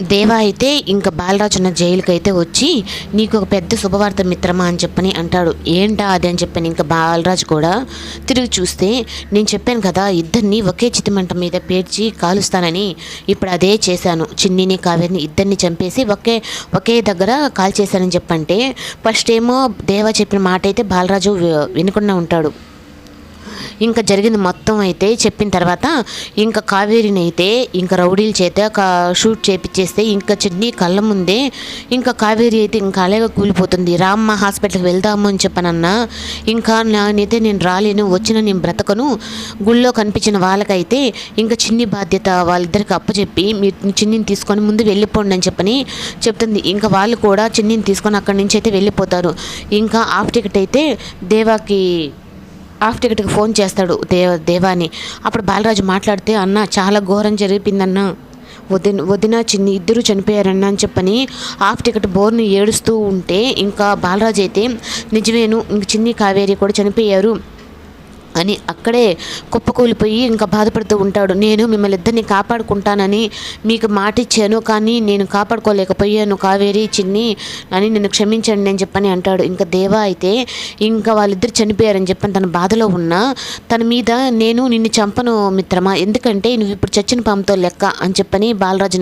దేవా అయితే ఇంకా బాలరాజు ఉన్న జైలుకి అయితే వచ్చి నీకు ఒక పెద్ద శుభవార్త మిత్రమా అని చెప్పని అంటాడు. ఏంటా అది అని చెప్పని ఇంకా బాలరాజు కూడా తిరిగి చూస్తే నేను చెప్పాను కదా ఇద్దరిని ఒకే చితిమంట మీద పేర్చి కాలుస్తానని ఇప్పుడు అదే చేశాను. చిన్నిని కావేరిని ఇద్దరిని చంపేసి ఒకే ఒకే దగ్గర కాల్ చేశానని చెప్పంటే ఫస్ట్ ఏమో దేవా చెప్పిన మాట అయితే బాలరాజు వినకుండా ఉంటాడు. ఇంకా జరిగింది మొత్తం అయితే చెప్పిన తర్వాత ఇంకా కావేరిని అయితే ఇంకా రౌడీల చేత షూట్ చేపించేస్తే ఇంకా చిన్ని కళ్ళ ముందే ఇంకా కావేరి అయితే ఇంకా అలాగే కూలిపోతుంది. రామ్మ హాస్పిటల్కి వెళ్దాము అని చెప్పనన్నా. ఇంకా నేనైతే నేను రాలేను వచ్చిన నేను బ్రతకను. గుళ్ళో కనిపించిన వాళ్ళకైతే ఇంకా చిన్ని బాధ్యత వాళ్ళిద్దరికి అప్పచెప్పి మీరు చిన్నిని తీసుకొని ముందు వెళ్ళిపోండి అని చెప్పని చెప్తుంది. ఇంకా వాళ్ళు కూడా చిన్నిని తీసుకొని అక్కడి నుంచి అయితే వెళ్ళిపోతారు. ఇంకా హాఫ్ టికెట్ అయితే దేవాకి హాఫ్ టికెట్కి ఫోన్ చేస్తాడు దేవ దేవాని. అప్పుడు బాలరాజు మాట్లాడితే అన్న చాలా ఘోరం జరిపిందన్న వదిన వదిన చిన్ని ఇద్దరు చనిపోయారన్న అని చెప్పని హాఫ్ టికెట్ బోర్ని ఏడుస్తూ ఉంటే ఇంకా బాలరాజు అయితే నిజమేను ఇంక చిన్ని కావేరి కూడా చనిపోయారు. అని అక్కడే కుప్పకూలిపోయి ఇంకా బాధపడుతూ ఉంటాడు. నేను మిమ్మల్ని ఇద్దరిని కాపాడుకుంటానని మీకు మాట ఇచ్చాను కానీ నేను కాపాడుకోలేకపోయాను. కావేరి చిన్ని అని నేను క్షమించండి అని చెప్పని అంటాడు. ఇంకా దేవా అయితే ఇంకా వాళ్ళిద్దరు చనిపోయారని చెప్పని తన బాధలో ఉన్నా తన మీద నేను నిన్ను చంపను మిత్రమా? ఎందుకంటే నువ్వు ఇప్పుడు చచ్చిన పాముతో లెక్క అని చెప్పని బాలరాజు